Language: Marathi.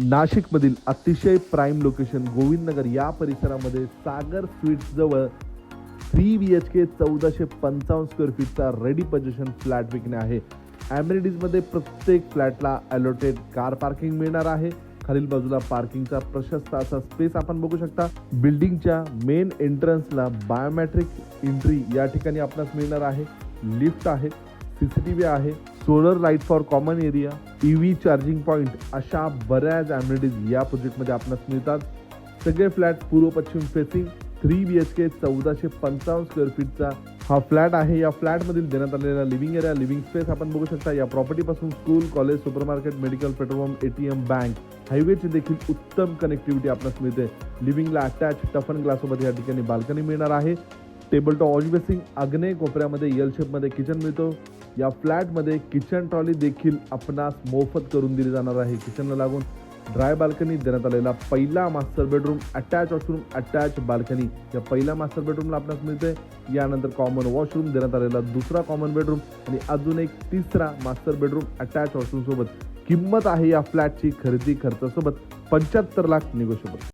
नाशिकमधील अतिशय प्राईम लोकेशन गोविंदनगर या परिसरामध्ये सागर स्वीट्सजवळ थ्री बी एच के चौदाशे पंचावन्न स्क्वेअर फीटचा रेडी पजेशन फ्लॅट विकणे आहे. ॲम्युनिटीजमध्ये प्रत्येक फ्लॅटला अलॉटेड कार पार्किंग मिळणार आहे. खालील बाजूला पार्किंगचा प्रशस्त असा स्पेस आपण बघू शकता. बिल्डिंगच्या मेन एंट्रन्सला बायोमॅट्रिक एंट्री या ठिकाणी आपणास मिळणार आहे. लिफ्ट आहे. सी सी टी व्ही आहे solar light for common area EV charging point अशा बऱ्याच ॲम्युनिटीज या प्रोजेक्टमध्ये आपणास मिळतात. सगळे फ्लॅट पूर्व पश्चिम facing three B H K चौदाशे पंचावन्न स्क्वेअर फीटचा हा फ्लॅट आहे. या फ्लॅटमधील देण्यात आलेला लिव्हिंग एरिया लिव्हिंग स्पेस आपण बघू शकता. या प्रॉपर्टीपासून school college supermarket medical petrol pump M bank हायवेची देखील उत्तम कनेक्टिव्हिटी आपल्यास मिळते. लिव्हिंगला अटॅच टफन ग्लाससोबत या ठिकाणी बाल्कनी मिळणार आहे. टेबल टॉप वॉश बेसिंग आग्नेय कोपऱ्यामध्ये एल शेपमध्ये किचन मिळतो. या फ्लॅटमध्ये किचन ट्रॉली देखील आपणास मोफत करून दिली जाणार आहे. किचनला लागून ड्राय बाल्कनी देण्यात आलेला पहिला master bedroom attach washroom attach balcony या पहिल्या मास्टर बेडरूमला आपणास मिळते यानंतर कॉमन वॉशरूम देण्यात आलेला दुसरा कॉमन बेडरूम आणि अजून एक तिसरा मास्टर बेडरूम अटॅच वॉशरूम सोबत. किंमत आहे या फ्लॅटची खरेदी खर्चासोबत. पंच्याहत्तर लाख निगोशिएबल